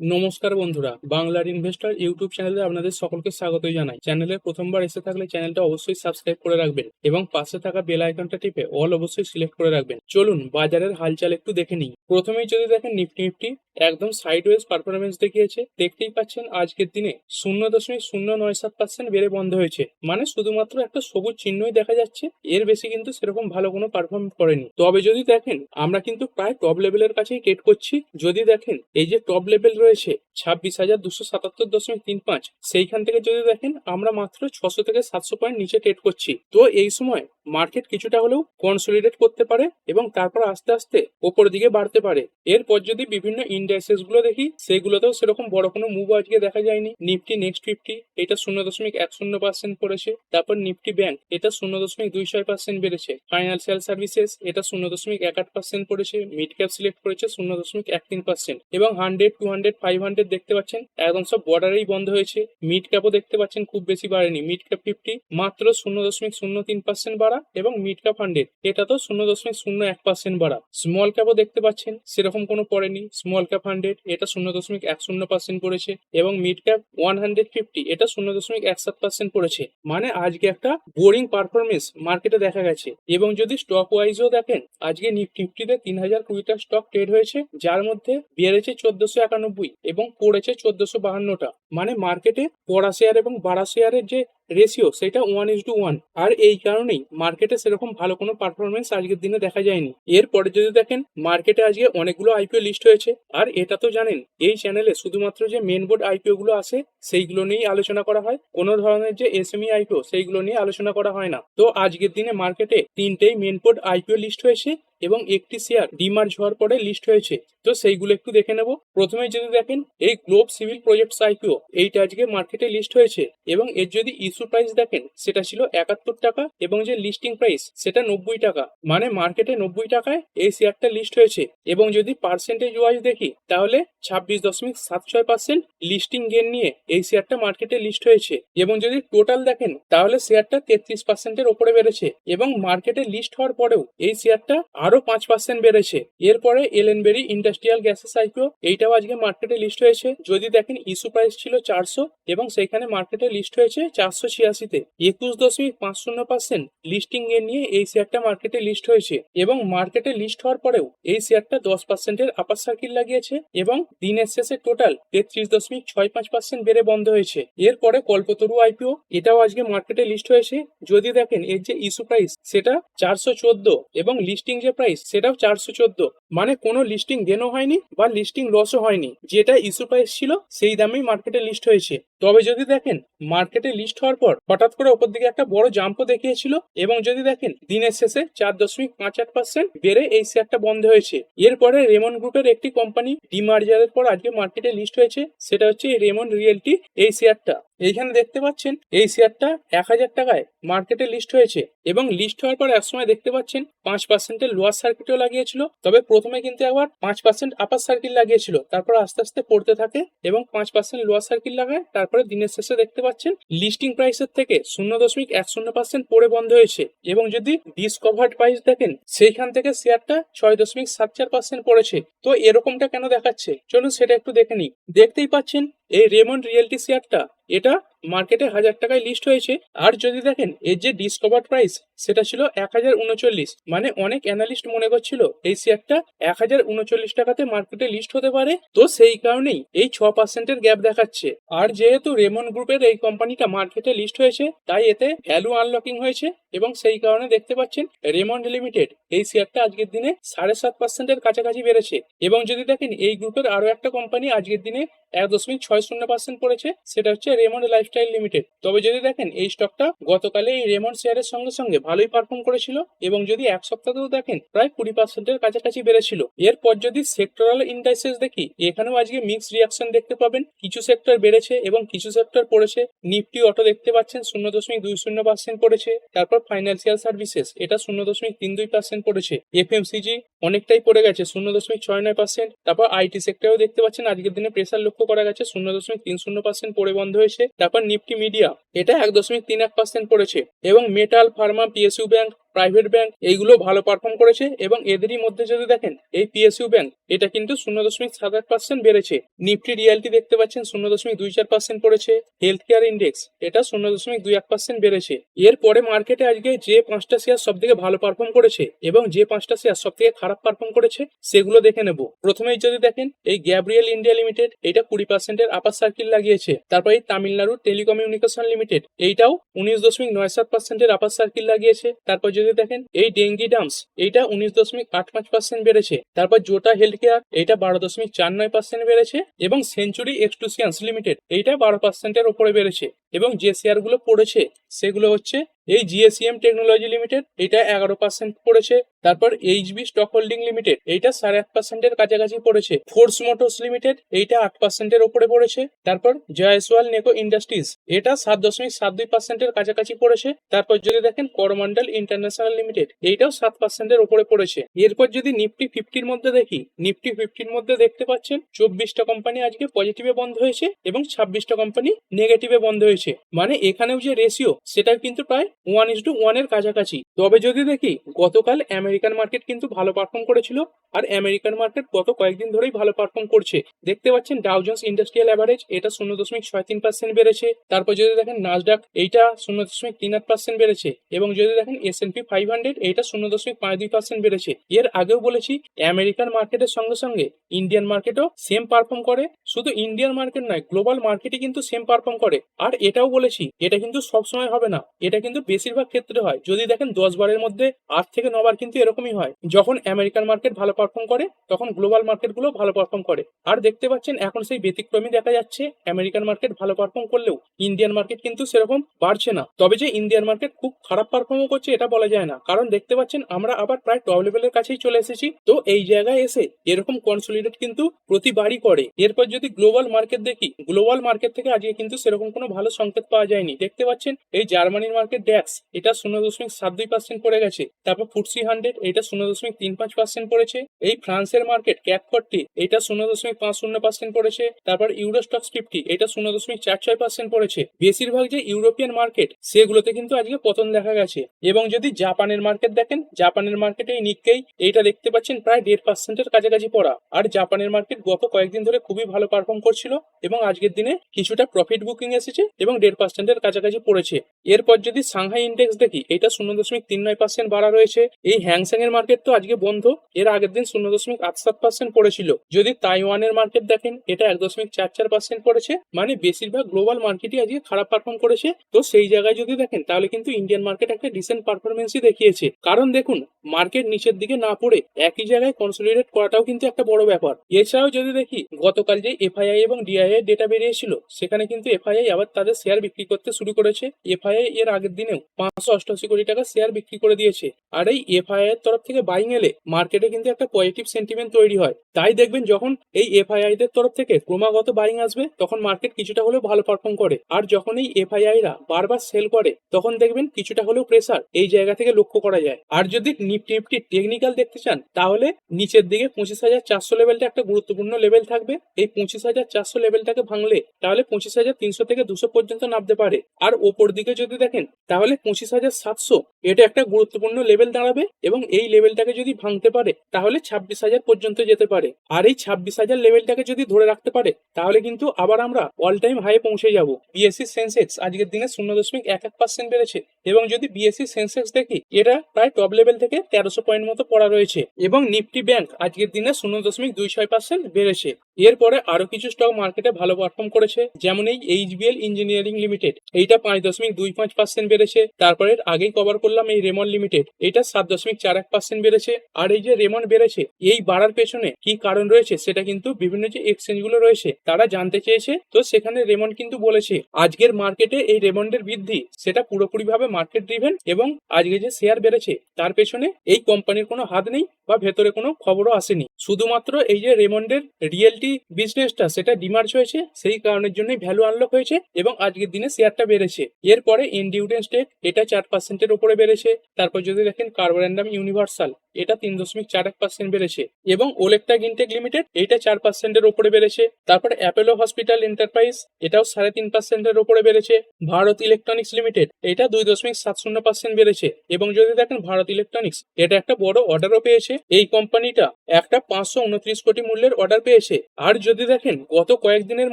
নমস্কার বন্ধুরা, বাংলার ইনভেস্টর ইউটিউব চ্যানেলে আপনাদের সকলকে স্বাগত জানাই। চ্যানেলে প্রথমবার এসে থাকলে চ্যানেলটা অবশ্যই সাবস্ক্রাইব করে রাখবেন এবং পাশে থাকা বেল আইকনটা টিপে অল অবশ্যই সিলেক্ট করে রাখবেন। চলুন, বাজারের হালচাল একটু দেখে নিই। প্রথমেই যদি দেখেন নিফটি নিফটি একদম সাইডওয়েজ পারফরমেন্স দেখিয়েছে। দেখতেই পাচ্ছেন আজকের দিনে শূন্য দশমিক শূন্য নয় সাত পার্সেন্ট বেড়ে বন্ধ হয়েছে। মানে শুধুমাত্র একটা সবুজ চিহ্নই দেখা যাচ্ছে। এর বেশি কিন্তু সেরকম ভালো কোনো পারফর্ম করেনি। তবে যদি দেখেন, আমরা কিন্তু প্রায় টপ লেভেলের কাছেই ট্রেড করছি। যদি দেখেন, এই যে টপ লেভেল রয়েছে ছাব্বিশ হাজার দুশো সাতাত্তর দশমিক তিন পাঁচ। সেইখান থেকে যদি দেখেন, আমরা মাত্র ছশো থেকে সাতশো পয়েন্ট নিচে ট্রেড করছি। তো এই সময় মার্কেট কিছুটা হলেও কনসলিডেট করতে পারে এবং তারপর আস্তে আস্তে ওপর দিকে বাড়তে পারে। এরপর যদি বিভিন্ন ইন্ডাইসেসগুলো দেখি, সেগুলোতেও সেরকম বড় কোনো মুভ আজকে দেখা যায়নি। নিফটি নেক্সট ফিফটি এটা শূন্য দশমিক এক শূন্য পার্সেন্ট পড়েছে তারপর নিফটি ব্যাংক এটা শূন্য দশমিক দুই ছয় পার্সেন্ট বেড়েছে। ফাইন্যান্সিয়াল সার্ভিসেস এটা শূন্য দশমিক এক আট পার্সেন্ট পড়েছে মিড ক্যাপ সিলেক্ট করেছে শূন্য দশমিক এক তিন পার্সেন্ট এবং hundred two hundred five hundred দেখতে পাচ্ছেন। একদম সব বর্ডারেই বন্ধ হয়েছে। মিড ক্যাপও দেখতে পাচ্ছেন, খুব বেশি বাড়েনি। মিড ক্যাপ ফিফটি মাত্র শূন্য দশমিক শূন্য তিন পার্সেন্ট বাড়া এবং মিড ক্যাপ হান্ড্রেড এটা তো শূন্য দশমিক শূন্য এক পার্সেন্ট বাড়া। স্মল ক্যাপও দেখতে পাচ্ছেন, সেরকম কোনো পড়েনি। স্মল ক্যাপ হান্ড্রেড এটা শূন্য দশমিক এক শূন্য পার্সেন্ট পড়েছে এবং mid cap one hundred fifty এটা শূন্য দশমিক এক সাত পার্সেন্ট পড়েছে। মানে আজকে একটা বোরিং পারফরমেন্স মার্কেটে দেখা গেছে। এবং যদি স্টক ওয়াইজও দেখেন, আজকে নিফটিতে তিন হাজার কুড়িটা স্টক ট্রেড হয়েছে, যার মধ্যে বেড়েছে চোদ্দশো একানব্বই। এবং পড়েছে চোদ্দশো বাহান্নটা। মানে মার্কেটে পড়া শেয়ার এবং বাড়া শেয়ারের যে রেশিও সেটা ওয়ান ইস টু ওয়ান আর এই কারণেই মার্কেটে সেরকম ভালো কোনো পারফরমেন্স আজকের দিনে দেখা যায়নি। এরপরে যদি দেখেন মার্কেটে আজকে অনেকগুলো আইপিও লিস্ট হয়েছে। আর এটা তো জানেন, এই চ্যানেলে শুধুমাত্র যে মেন বোর্ড আইপিও গুলো আসে সেইগুলো নিয়েই আলোচনা করা হয়। কোনো ধরনের যে এস এসএমই আইপিও সেইগুলো নিয়ে আলোচনা করা হয় না। তো আজকের দিনে মার্কেটে তিনটেই মেন বোর্ড আইপিও লিস্ট হয়েছে এবং একটি শেয়ার ডিমার্জ হওয়ার পরে লিস্ট হয়েছে। তো সেইগুলো একটু দেখে নেব। প্রথমে যদি দেখেন, এই গ্লোব সিভিল প্রজেক্টস আইপিও এইটা আজকে মার্কেটে লিস্ট হয়েছে। এবং এর যদি ইস্যু প্রাইস দেখেন, সেটা ছিল একাত্তর টাকা এবং যে লিস্টিং প্রাইস সেটা নব্বই টাকা। মানে মার্কেটে নব্বই টাকায় এই শেয়ারটা লিস্ট হয়েছে। এবং যদি পার্সেন্টেজ ওয়াইজ দেখি, তাহলে ছাব্বিশ দশমিক সাত ছয় পার্সেন্ট লিস্টিং গেন নিয়ে এই শেয়ারটা মার্কেটে লিস্ট হয়েছে। এবং যদি টোটাল দেখেন, তাহলে শেয়ারটা তেত্রিশ পার্সেন্টের ওপরে বেড়েছে এবং মার্কেটে লিস্ট হওয়ার পরেও এই শেয়ারটা আরও পাঁচ পার্সেন্ট বেড়েছে। এরপরে এলএনবেরি ইন্ডাস্ট্রিয়াল গ্যাসেস আইপিও এইটাও আজকে মার্কেটে লিস্ট হয়েছে। যদি দেখেন ইস্যু প্রাইস ছিল চারশো এবং সেখানে মার্কেটে লিস্ট হয়েছে চারশো। ছিয়াশিতে একুশ দশমিক পাঁচ শূন্য পার্সেন্ট লিস্টিং এ নিয়ে এই শেয়ারটা মার্কেটে লিস্ট হয়েছে এবং মার্কেটে লিস্ট হওয়ার পরেও এই শেয়ারটা দশ পার্সেন্টের আপার সার্কিল লাগিয়েছে এবং দিনের শেষে টোটাল তেত্রিশ দশমিক ছয় পাঁচ পার্সেন্ট বেড়ে বন্ধ হয়েছে। এরপরে কল্পতরু আইপিও এটাও আজকে মার্কেটে লিস্ট হয়েছে। যদি দেখেন এর যে ইস্যু প্রাইস সেটা চারশো চোদ্দ এবং লিস্টিং যে প্রাইস সেটাও চারশো চোদ্দ। মানে কোনো লিস্টিং গেনও হয়নি বা লিস্টিং লসও হয়নি। যেটা ইস্যু প্রাইস ছিল, সেই দামেই মার্কেটে লিস্ট হয়েছে। তবে যদি দেখেন মার্কেটে লিস্ট হওয়ার পর হঠাৎ করে ওপর দিকে একটা বড় জাম্পও দেখিয়েছিল এবং যদি দেখেন, দিনের শেষে চার দশমিক পাঁচ আট পার্সেন্ট বেড়ে এই শেয়ারটা বন্ধ হয়েছে। এরপরে রেমন গ্রুপের একটি কোম্পানি ডিমার্জারের পর আজকে মার্কেটে লিস্ট হয়েছে, সেটা হচ্ছে রেমন রিয়েলটি এই শেয়ারটা এইখানে দেখতে পাচ্ছেন, এই শেয়ারটা এক হাজার টাকায় মার্কেটে লিস্ট হয়েছে এবং লিস্ট হওয়ার পর একসময় দেখতে পাচ্ছেন, পাঁচ পার্সেন্টের লোয়ার সার্কিটও লাগিয়েছিল, তবে প্রথমে কিন্তু একবার পাঁচ পার্সেন্ট আপার সার্কিট লাগিয়েছিল, তারপর আস্তে আস্তে পড়তে থাকে এবং পাঁচ পার্সেন্ট লোয়ার সার্কিট লাগায়, তারপরে দিনের শেষে দেখতে পাচ্ছেন লিস্টিং প্রাইসের থেকে শূন্য দশমিক এক শূন্য পার্সেন্ট পরে বন্ধ হয়েছে এবং যদি ডিসকভার্ড প্রাইস দেখেন, সেইখান থেকে শেয়ারটা ছয় দশমিক সাত চার পার্সেন্ট পড়েছে। তো এরকমটা কেন দেখাচ্ছে? চলুন সেটা একটু দেখে নিই। দেখতেই পাচ্ছেন এই রেমন রিয়েলটি শেয়ারটা, এটা মার্কেটে হাজার টাকায় লিস্ট হয়েছে। আর যদি দেখেন, এর যে ডিসকভার প্রাইস সেটা ছিল এক হাজার উনচল্লিশ। মানে অনেক অ্যানালিস্ট মনে করছিল, এই শেয়ারটা এক হাজার উনচল্লিশ টাকাতে মার্কেটে লিস্ট হতে পারে। তো সেই কারণেই এই ছ পার্সেন্টের গ্যাপ দেখাচ্ছে। আর যেহেতু রেমন গ্রুপের এই কোম্পানিটা মার্কেটে লিস্ট হয়েছে, তাই এতে ভ্যালু আনলকিং হয়েছে। এবং সেই কারণে দেখতে পাচ্ছেন রেমন্ড লিমিটেড এই শেয়ারটা আজকের দিনে সাড়ে সাত পার্সেন্টের কাছাকাছি বেড়েছে। এবং যদি দেখেন, এই গ্রুপের আরও একটা কোম্পানি আজকের দিনে এক দশমিক ছয় শূন্য পার্সেন্ট পড়েছে, সেটা হচ্ছে রেমন্ড লাইফস্টাইল লিমিটেড তবে যদি দেখেন, এই স্টকটা গতকালে এই রেমন্ড শেয়ারের সঙ্গে সঙ্গে ভালোই পারফর্ম করেছিল এবং যদি এক সপ্তাহেও দেখেন, প্রায় কুড়ি পার্সেন্টের কাছাকাছি বেড়েছিল। এরপর যদি সেক্টরাল ইন্ডাইসেস দেখি, এখানেও আজকে মিক্স রিয়াকশন দেখতে পাবেন। কিছু সেক্টর বেড়েছে এবং কিছু সেক্টর পড়েছে। নিফটি অটো দেখতে পাচ্ছেন, শূন্য দশমিক দুই শূন্য পার্সেন্ট পড়েছে। তারপর ফাইন্যান্সিয়াল সার্ভিসেস এটা শূন্য দশমিক তিন দুই পার্সেন্ট পড়েছে। এফএমসিজি অনেকটাই পড়ে গেছে, শূন্য দশমিক ছয় নয় পার্সেন্ট তারপর আইটি সেক্টরেও দেখতে পাচ্ছেন, আজকের দিনে প্রেসার লক্ষ্য করা গেছে, শূন্য দশমিক তিন শূন্য পার্সেন্ট পড়ে বন্ধ হয়েছে। তারপর নিফটি মিডিয়া, এটা এক দশমিক তিন এক পার্সেন্ট পড়েছে। এবং metal pharma, PSU bank private bank এইগুলো ভালো পারফর্ম করেছে এবং এদেরই মধ্যে যদি দেখেন, এই পিএসইউ ব্যাংক এটা কিন্তু শূন্য দশমিক সাত আট পার্সেন্ট বেড়েছে। নিফটি রিয়ালিটি দেখতে পাচ্ছেন, শূন্য দশমিক দুই চার পার্সেন্ট পড়েছে হেলথ কেয়ার ইন্ডেক্স এটা শূন্য দশমিক দুই এক পার্সেন্ট বেড়েছে। এরপরে মার্কেটে আজকে যে পাঁচটা শেয়ার সব থেকে ভালো পারফর্ম করেছে এবং যে পাঁচটা শেয়ার সব থেকে খারাপ পারফর্ম করেছে, সেগুলো দেখে নেব। প্রথমেই যদি দেখেন, এই গ্যাব্রিয়েল ইন্ডিয়া লিমিটেড এটা কুড়ি পার্সেন্টের আপার সার্কিল লাগিয়েছে। তারপর এই তামিলনাড়ু টেলিকমিউনিকেশন লিমিটেড এইটাও উনিশ দশমিক নয় সাত পার্সেন্টের আপার সার্কিল লাগিয়েছে। তারপর যদি দেখেন, এই ডেঙ্গি ডামস এইটা উনিশ দশমিক আট পাঁচ পার্সেন্ট বেড়েছে। তারপর জোটা হেলথ কেয়ার এটা বারো দশমিক চার নয় পার্সেন্ট বেড়েছে এবং সেঞ্চুরি এক্সটুসিয়ান্স লিমিটেড এইটা বারো পার্সেন্টের ওপরে বেড়েছে। এবং যে শেয়ারগুলো পড়েছে, সেগুলো হচ্ছে এই জিএসিএম টেকনোলজি লিমিটেড এটা এগারো পার্সেন্ট পড়েছে। তারপর এইচবি স্টক হোল্ডিং লিমিটেড এইটা সাড়ে আট পার্সেন্টের কাছাকাছি পড়েছে। ফোর্স মোটরস লিমিটেড এইটা আট পার্সেন্টের ওপরে পড়েছে। তারপর জয়সওয়াল নেকো ইন্ডাস্ট্রিজ এটা সাত দশমিক সাত দুই পার্সেন্টের কাছাকাছি পড়েছে। তারপর যদি দেখেন করমন্ডল ইন্টারন্যাশনাল লিমিটেড এইটাও সাত পার্সেন্টের ওপরে পড়েছে। এরপর যদি নিফটি ফিফটির মধ্যে দেখি নিফটি ফিফটির মধ্যে দেখতে পাচ্ছেন, চব্বিশটা কোম্পানি আজকে পজিটিভে বন্ধ হয়েছে এবং ছাব্বিশটা কোম্পানি নেগেটিভে বন্ধ হয়েছে। মানে এখানেও যে রেশিও সেটা কিন্তু প্রায় ওয়ান ইস টু ওয়ানের কাছাকাছি। তবে যদি দেখি, গতকাল আমেরিকান মার্কেট কিন্তু ভালো পারফর্ম করেছিল আর আমেরিকান মার্কেট গত কয়েকদিন ধরেই ভালো পারফর্ম করছে। দেখতে পাচ্ছেন ডাউজন্স ইন্ডাস্ট্রিয়াল অ্যাভারেজ এটা শূন্য দশমিক ছয় তিন পার্সেন্ট বেড়েছে। তারপর যদি দেখেন নাজডাক এইটা শূন্য দশমিক তিন আট পার্সেন্ট বেড়েছে। এবং যদি দেখেন S and P five hundred এইটা শূন্য দশমিক পাঁচ দুই পার্সেন্ট বেড়েছে। এর আগেও বলেছি আমেরিকান মার্কেটের সঙ্গে সঙ্গে ইন্ডিয়ান মার্কেটও সেম পারফর্ম করে। শুধু ইন্ডিয়ান মার্কেট নয় গ্লোবাল মার্কেটে কিন্তু সেম পারফর্ম করে। আর এটাও বলেছি, এটা কিন্তু সব সময় হবে না। এটা কিন্তু বেশিরভাগ ক্ষেত্রে হয়। যদি দেখেন দশ বারের মধ্যে আট থেকে নবার কিন্তু এরকমই হয়। যখন আমেরিকান মার্কেট ভালো পারফর্ম করে, তখন গ্লোবাল মার্কেটগুলো ভালো পারফর্ম করে। আর দেখতে পাচ্ছেন এখন সেই ব্যতিক্রমী দেখা যাচ্ছে, আমেরিকান মার্কেট ভালো পারফর্ম করলেও ইন্ডিয়ান মার্কেট কিন্তু সেরকম বাড়ছে না। তবে যে ইন্ডিয়ান মার্কেট খুব খারাপ পারফর্ম করছে, এটা বলা যায় না। কারণ দেখতে পাচ্ছেন আমরা আবার প্রায় টপ লেভেলের কাছেই চলে এসেছি। তো এই জায়গায় এসে এরকম কনসোলিডেট কিন্তু প্রতিবারই করে। এরপর যদি গ্লোবাল মার্কেট দেখি গ্লোবাল মার্কেট থেকে আজকে কিন্তু সেরকম কোনো ভালো সংকেত পাওয়া যায়নি। দেখতে পাচ্ছেন, এই জার্মানির মার্কেট ড্যাক্স, এটা শূন্য দশমিক সাত দুই পার্সেন্ট পড়ে গেছে। তারপর ফুটসি হান্ড্রেড, এটা শূন্য দশমিক তিন পাঁচ পার্সেন্ট পড়েছে। এই ফ্রান্সের মার্কেট ক্যাপ ফোর্টি এটা শূন্য দশমিক পাঁচ শূন্য পার্সেন্ট পড়েছে। তারপর ইউরোস্টক্স ফিফটি এটা শূন্য দশমিক চার ছয় পার্সেন্ট পড়েছে। বেশিরভাগ যে ইউরোপিয়ান মার্কেট সেগুলোতে কিন্তু আজকে পতন দেখা গেছে। এবং যদি জাপানের মার্কেট দেখেন, জাপানের মার্কেটে এই নিক্কেই এইটা দেখতে পাচ্ছেন প্রায় দেড় পার্সেন্টের কাছাকাছি পড়া। আর জাপানের মার্কেট গত কয়েকদিন ধরে খুবই ভালো পারফর্ম করছিল এবং আজকের দিনে কিছুটা প্রফিট বুকিং এসেছে এবং দেড় পার্সেন্টের কাছাকাছি পড়েছে। এরপর যদি সাংহাই ইন্ডেক্স দেখি, এটা শূন্য দশমিক তিন নয় পার্সেন্ট বাড়া রয়েছে। এই হ্যাংসেং এর মার্কেট তো আজকে বন্ধ, এর আগের দিন শূন্য দশমিক আট সাত পার্সেন্ট পড়েছিল। যদি তাইওয়ানের মার্কেট দেখেন, এটা এক দশমিক চার চার পার্সেন্ট পড়েছে মানে বেশিরভাগ গ্লোবাল মার্কেটই আজকে খারাপ পারফর্ম করেছে। তো সেই জায়গায় যদি দেখেন, তাহলে কিন্তু ইন্ডিয়ান মার্কেট একটা ডিসেন্ট পারফরমেন্সই দেখিয়েছে। কারণ দেখুন মার্কেট নিচের দিকে না পড়ে, একই জায়গায় কনসোলিডেট করাটাও কিন্তু একটা বড় ব্যাপার। এছাড়াও যদি দেখি, গতকাল যে এফআইআই এবং ডিআইআই ডেটা বেরিয়েছিল, সেখানে কিন্তু এফআইআই আবার তাদের শেয়ার বিক্রি করতে শুরু করেছে এফআইআই এর আগের দিনেও। পাঁচশো অষ্টআশি কোটি টাকা শেয়ার বিক্রি করে দিয়েছে। আর এই এফআইআই এর তরফ থেকে বাইং এলে মার্কেটে কিন্তু একটা পজিটিভ সেন্টিমেন্ট তৈরি হয়। তাই দেখবেন যখন এই এফআইআই দের তরফ থেকে ক্রমাগত বাইং আসবে, তখন মার্কেট কিছুটা হলেও ভালো পারফর্ম করে। আর যখন এই এফআইআই রা বারবার সেল করে, তখন দেখবেন কিছুটা হলেও প্রেসার এই জায়গা থেকে লক্ষ্য করা যায়। আর যদি নিফটি নিফটি টেকনিক্যাল দেখতে চান, তাহলে নিচের দিকে পঁচিশ হাজার চারশো লেভেলটা একটা গুরুত্বপূর্ণ লেভেল থাকবে। এই পঁচিশ হাজার চারশো লেভেলটাকে ভাঙলে, তাহলে পঁচিশ হাজার তিনশো থেকে দুশো পর্যন্ত নামতে পারে। আর ওপর দিকে যদি দেখেন, তাহলে পঁচিশ হাজার সাতশো। এটা একটা গুরুত্বপূর্ণ লেভেল দাঁড়াবে এবং এই লেভেলটাকে যদি ভাঙতে পারে, তাহলে ছাব্বিশ হাজার পর্যন্ত যেতে পারে। আর এই ছাব্বিশ হাজার লেভেলটাকে যদি ধরে রাখতে পারে, তাহলে কিন্তু আবার আমরা অল টাইম হাই পৌঁছে যাব। বিএসসি সেন্সেক্স আজকের দিনে শূন্য দশমিক এক এক পার্সেন্ট বেড়েছে এবং যদি বিএসসি সেন্সেক্স দেখি, এটা প্রায় টপ লেভেল থেকে তেরোশো পয়েন্ট মতো পড়া রয়েছে এবং নিফটি ব্যাংক আজকের দিনে শূন্য দশমিক দুই ছয় পার্সেন্ট বেড়েছে। এরপরে আরও কিছু স্টক মার্কেটে ভালো পারফর্ম করেছে, যেমন এই এইচবিএল ইঞ্জিনিয়ারিং লিমিটেড এইটা পাঁচ দশমিক দুই পাঁচ পার্সেন্ট বেড়েছে। তারপরে আগেই কভার করলাম এই রেমন লিমিটেড এটা সাত দশমিক চার এক পার্সেন্ট বেড়েছে। আর এই যে রেমন বেড়েছে, এই বাড়ার পেছনে কি কারণ রয়েছে সেটা কিন্তু বিভিন্ন যে এক্সচেঞ্জগুলো রয়েছে, তারা জানতে চেয়েছে। তো সেখানে রেমন কিন্তু বলেছে, আজকের মার্কেটে এই রেমন্ডের বৃদ্ধি, সেটা পুরোপুরি ভাবে মার্কেট ড্রিভেন এবং আজকে যে শেয়ার বেড়েছে, তার পেছনে এই কোম্পানির কোনো হাত নেই বা ভেতরে কোনো খবরও আসেনি। শুধুমাত্র এই যে রেমন্ডের রিয়েল মোবিলিটি বিজনেসটা সেটা ডিমার্চ হয়েছে, সেই কারণের জন্যই ভ্যালু আনলক হয়েছে এবং আজকের দিনে শেয়ারটা বেড়েছে। এরপরে ইন্ডিউডেন্স টেক এটা চার পার্সেন্টের উপরে বেড়েছে। তারপর যদি দেখেন কার্বোরেন্ডাম ইউনিভার্সাল এটা তিন দশমিক চার এক পার্সেন্ট বেড়েছে। এবং ওলেকটা গিনটেক লিমিটেড এটা চার পার্সেন্টের উপরে বেড়েছে। তারপরে অ্যাপেলো হসপিটাল এন্টারপ্রাইজ এটাও সাড়ে তিন পার্সেন্টের উপরে বেড়েছে। ভারত ইলেকট্রনিক্স লিমিটেড এটা দুই দশমিক সাত শূন্য পার্সেন্ট বেড়েছে। এবং যদি দেখেন ভারত ইলেকট্রনিক্স এটা একটা বড় অর্ডারও পেয়েছে। এই কোম্পানিটা একটা পাঁচশো উনত্রিশ কোটি মূল্যের অর্ডার পেয়েছে। আর যদি দেখেন গত কয়েকদিনের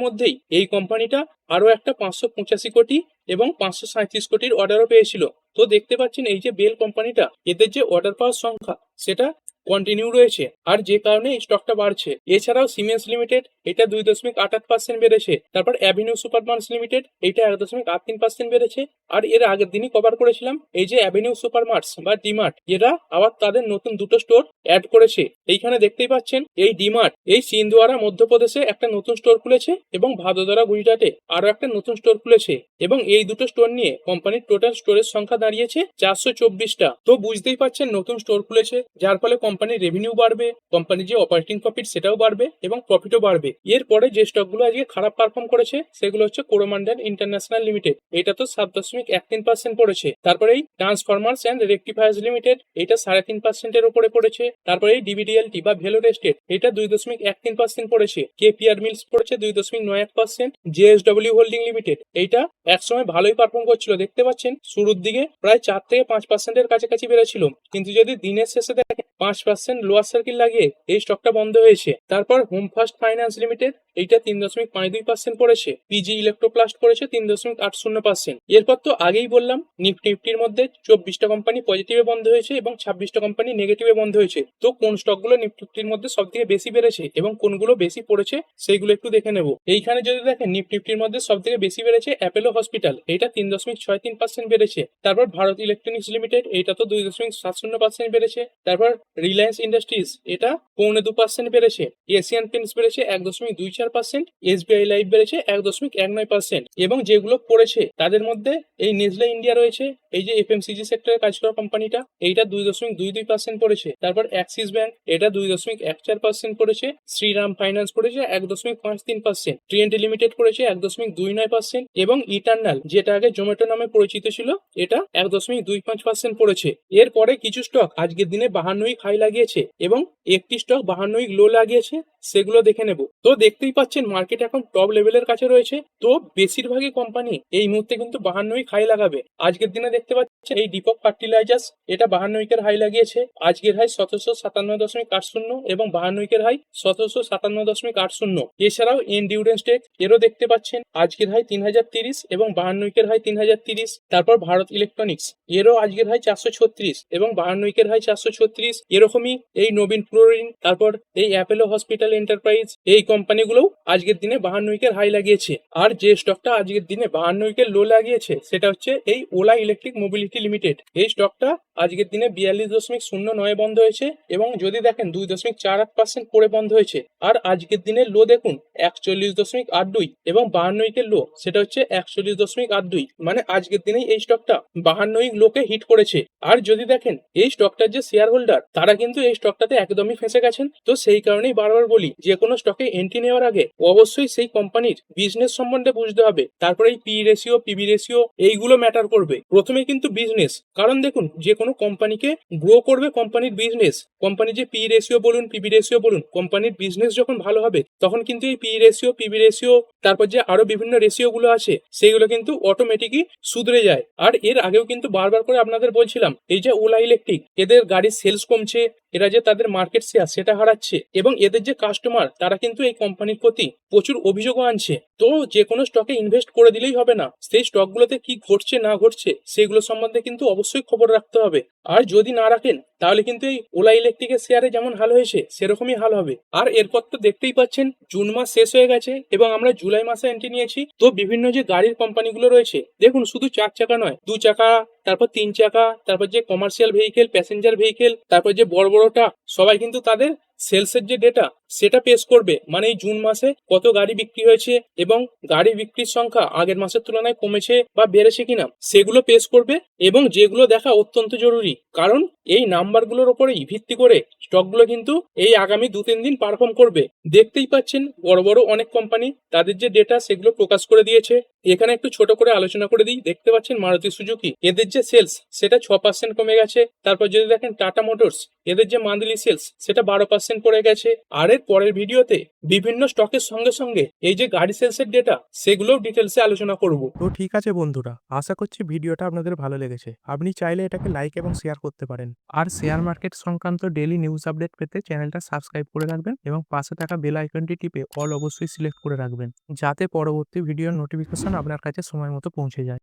মধ্যেই এই কোম্পানিটা আরও একটা পাঁচশো পঁচাশি কোটি এবং পাঁচশো সাঁত্রিশ কোটির অর্ডারও পেয়েছিল। তো দেখতে পাচ্ছেন এই যে বেল কোম্পানিটা এদের যে অর্ডার পাওয়ার সংখ্যা, সেটা কন্টিনিউ রয়েছে, আর যে কারণে স্টকটা বাড়ছে। এছাড়াও সিমেন্স লিমিটেড এটা দুই দশমিক আট আট পার্সেন্ট বেড়েছে। তারপর অ্যাভিনিউ সুপারমার্স লিমিটেড এটা এক দশমিক আট তিন পার্সেন্ট বেড়েছে। আর এর আগের দিনই কভার করেছিলাম, এই যে অ্যাভিনিউ সুপারমার্টস বা ডিমার্ট এরা আবার তাদের নতুন দুটো স্টোর অ্যাড করেছে। এইখানে দেখতেই পাচ্ছেন, এই ডিমার্ট এই সিন্ধুয়ারা মধ্যপ্রদেশে একটা নতুন স্টোর খুলেছে এবং ভাদোদরা, গুজরাটে আরও একটা নতুন স্টোর খুলেছে। এবং এই দুটো স্টোর নিয়ে কোম্পানির টোটাল স্টোরের সংখ্যা দাঁড়িয়েছে চারশো চব্বিশটা। তো বুঝতেই পাচ্ছেন নতুন স্টোর খুলেছে, যার ফলে কোম্পানির রেভিনিউ বাড়বে কোম্পানির যে অপারেটিং প্রফিট সেটাও বাড়বে এবং প্রফিটও বাড়বে। এরপরে যে স্টকগুলো আজকে খারাপ পারফর্ম করেছে, সেগুলো হচ্ছে কোরোমান্ডাল ইন্টারন্যাশনাল লিমিটেড এটা তো সাত দশমিক এক তিন পার্সেন্ট পড়েছে। তারপরে এই ট্রান্সফরমার্স অ্যান্ড রেক্টিফায়ার্স লিমিটেড এটা সাড়ে তিন পার্সেন্টের উপরে পড়েছে। তারপরে এই ডিবিডিএলটি বা ভেলোর এস্টেট এটা দুই দশমিক এক তিন পার্সেন্ট পড়েছে। কেপিআর মিলস পড়েছে দুই দশমিক নয় এক পার্সেন্ট জেএসডব্লিউ হোল্ডিং লিমিটেড এইটা একসময় ভালোই পারফর্ম করছিল, দেখতে পাচ্ছেন? শুরুর দিকে প্রায় চার থেকে পাঁচ পার্সেন্টের কাছাকাছি বেড়েছিল। কিন্তু যদি দিনের শেষে দেখেন, পাঁচ পার্সেন্ট লোয়ার সার্কিল লাগিয়ে এই স্টকটা বন্ধ হয়েছে। তারপর হোম ফার্স্ট ফাইন্যান্স লিমিটেড এইটা তিন দশমিক পাঁচ দুই পার্সেন্ট পড়েছে। পিজি ইলেকট্রোপ্লাস্ট পড়েছে তিন দশমিক আট শূন্য পার্সেন্ট। এরপর তো আগেই বললাম নিফটি নিফটির মধ্যে চব্বিশটা কোম্পানি পজিটিভে বন্ধ হয়েছে এবং ছাব্বিশটা কোম্পানি নেগেটিভে বন্ধ হয়েছে। তো কোন স্টকগুলো নিফটি মধ্যে সব থেকে বেশি বেড়েছে এবং কোনগুলো বেশি পড়েছে সেইগুলো একটু দেখে নেব। এইখানে যদি দেখেন নিফটি নিফটির মধ্যে সব থেকে বেশি বেড়েছে অ্যাপেলো হসপিটাল এটা তিন দশমিক ছয় তিন পার্সেন্ট বেড়েছে। তারপর ভারত ইলেকট্রনিক্স লিমিটেড এটা তো দুই দশমিক সাত শূন্য পার্সেন্ট বেড়েছে। তারপর রিলায়েন্স ইন্ডাস্ট্রিজ এটা পৌনে দু পার্সেন্ট বেড়েছে। এশিয়ান পেন্টস বেড়েছে এক দশমিক দুই চার পার্সেন্ট এসবিআই লাইফ বেড়েছে এক দশমিক এক নয় পার্সেন্ট এবং যেগুলো পড়েছে, তাদের মধ্যে এই নেজলে ইন্ডিয়া রয়েছে, এই যে এফ এফএমসিজি সেক্টরে কাজ করা কোম্পানিটা এইটা দুই দশমিক দুই দুই পার্সেন্ট পড়েছে। তারপর অ্যাক্সিস ব্যাংক এটা দুই দশমিক এক চার পার্সেন্ট পড়েছে শ্রীরাম ফাইন্যান্স পড়েছে এক দশমিক পাঁচ তিন পার্সেন্ট টিএনটি লিমিটেড পড়েছে এক দশমিক দুই নয় পার্সেন্ট এবং ইটার্নাল যেটা আগে জোম্যাটো নামে পরিচিত ছিল, এটা এক দশমিক দুই পাঁচ পার্সেন্ট পড়েছে। এরপরে কিছু স্টক আজকের দিনে বাহান্নই হাই লাগিয়েছে এবং একটি স্টক বাহান্নই লো লাগিয়েছে, সেগুলো দেখে নেব। তো দেখতেই পাচ্ছেন মার্কেট এখন টপ লেভেলের কাছে রয়েছে। তো বেশিরভাগই কোম্পানি এই মুহূর্তে কিন্তু বাহান্নই হাই লাগাবে। আজকের দিনে দেখতে পাচ্ছেন এই ডিপক ফার্টিলাইজার্স এটা বাহান্ন উইকের হাই লাগিয়েছে। আজকের হাই সতেরোশো সাতান্ন দশমিক আট শূন্য এবং বাহান্ন উইকের হাই সতেরোশো সাতান্ন দশমিক আট শূন্য। এছাড়াও এনডিউরেন্স টেক এরও দেখতে পাচ্ছেন, আজকের হাই তিন হাজার তিরিশ এবং বাহান্ন উইকের হাই তিন হাজার তিরিশ। তারপর ভারত ইলেকট্রনিক্স এরও আজকের হাই চারশো ছত্রিশ এবং বাহান্ন উইকের হাই চারশো ছত্রিশ। এরকমই এই নবীন ফ্লোরিন তারপর এই অ্যাপেলো হসপিটাল এন্টারপ্রাইজ, এই কোম্পানিগুলোও আজকের দিনে বাহান্ন উইকের হাই লাগিয়েছে। আর যে স্টকটা আজকের দিনে বাহান্ন উইকের লো লাগিয়েছে, সেটা হচ্ছে এই ওলা ইলেকট্রিক মোবিলিটি লিমিটেড এই স্টকটা আজকের দিনে বিয়াল্লিশ দশমিক শূন্য নয় বন্ধ হয়েছে এবং যদি দেখেন দুই দশমিক চার আট পার্সেন্ট পড়ে বন্ধ হয়েছে। আর আজকের দিনে লো দেখুন, একচল্লিশ দশমিক আট দুই এবং বাহান্ন উইকের লো সেটা হচ্ছে একচল্লিশ দশমিক আট দুই। মানে আজকের দিনেই এই স্টকটা বাহান্ন উইক লোকে হিট করেছে। আর যদি দেখেন, এই স্টকটার যে শেয়ার হোল্ডার তারা কিন্তু এই স্টকটাতে একদমই ফেঁসে গেছেন। তো সেই কারণেই বারবার বলি, যে কোনো স্টকে এন্ট্রি নেওয়ার আগে অবশ্যই সেই কোম্পানির বিজনেস সম্বন্ধে বুঝতে হবে। তারপরে এই পি রেশিও পিবি রেশিও এইগুলো ম্যাটার করবে। প্রথমে কিন্তু বিজনেস কারণ দেখুন, যে কোনো কোম্পানিকে গ্রো করবে কোম্পানির বিজনেস কোম্পানির যে পি রেশিও বলুন পিবি রেশিও বলুন কোম্পানির বিজনেস যখন ভালো হবে, তখন কিন্তু এই পি রেশিও পিবি রেশিও তারপর যে আরও বিভিন্ন রেশিও গুলো আছে, সেগুলো কিন্তু অটোমেটিকই সুধরে যায়। আর এর আগেও কিন্তু বারবার করে আপনাদের বলছিলাম, এই যে ওলা ইলেকট্রিক এদের গাড়ির সেলস কমছে right এরা যে তাদের মার্কেট শেয়ার সেটা হারাচ্ছে এবং এদের যে কাস্টমার তারা কিন্তু এই কোম্পানির প্রতি প্রচুর অভিযোগও আনছে। তো যে কোনো স্টকে ইনভেস্ট করে দিলেই হবে না। সেই স্টকগুলোতে কি ঘটছে, না ঘটছে, সেগুলো সম্বন্ধে কিন্তু অবশ্যই খবর রাখতে হবে। আর যদি না রাখেন, তাহলে কিন্তু এই ওলা ইলেকট্রিকের শেয়ারে যেমন হাল হয়েছে, সেরকমই হাল হবে। আর এরপর তো দেখতেই পাচ্ছেন, জুন মাস শেষ হয়ে গেছে এবং আমরা জুলাই মাসে এন্ট্রি নিয়েছি। তো বিভিন্ন যে গাড়ির কোম্পানিগুলো রয়েছে, দেখুন শুধু চার চাকা নয়, দু চাকা, তারপর তিন চাকা, তারপর যে কমার্শিয়াল ভেহিকেল প্যাসেঞ্জার ভেহিকেল তারপর যে বড় বড়টা সবাই কিন্তু তাদের সেলসের যে ডেটা সেটা পেশ করবে। মানে এই জুন মাসে কত গাড়ি বিক্রি হয়েছে এবং গাড়ি বিক্রির সংখ্যা আগের মাসের তুলনায় কমেছে বা বেড়েছে কিনা, সেগুলো পেশ করবে এবং যেগুলো দেখা অত্যন্ত জরুরি। কারণ এই নাম্বারগুলোর ওপরেই ভিত্তি করে স্টকগুলো কিন্তু এই আগামী দু তিন দিন পারফর্ম করবে। দেখতেই পাচ্ছেন, বড় বড় অনেক কোম্পানি তাদের যে ডেটা সেগুলো প্রকাশ করে দিয়েছে। এখানে একটু ছোট করে আলোচনা করে দিই। দেখতে পাচ্ছেন মারুতি সুজুকি। এদের যে সেলস সেটা ছ পার্সেন্ট কমে গেছে। তারপর যদি দেখেন টাটা মোটরস, এদের যে মান্থলি সেলস সেটা বারো পার্সেন্ট পড়ে গেছে। আর এর পরের ভিডিওতে বিভিন্ন স্টকের সঙ্গে সঙ্গে এই যে গাড়ি সেলসের ডেটা সেগুলোও ডিটেলসে আলোচনা করব। তো ঠিক আছে বন্ধুরা, আশা করছি ভিডিওটা আপনাদের ভালো লেগেছে। আপনি চাইলে এটাকে লাইক এবং শেয়ার করতে পারেন। আর শেয়ার মার্কেট সংক্রান্ত ডেলি নিউজ আপডেট পেতে চ্যানেলটা সাবস্ক্রাইব করে রাখবেন এবং পাশে থাকা বেল আইকনটি টিপে অল অবশ্যই সিলেক্ট করে রাখবেন, যাতে পরবর্তী ভিডিওর নোটিফিকেশন আপনার কাছে সময় মতো পৌঁছে যায়।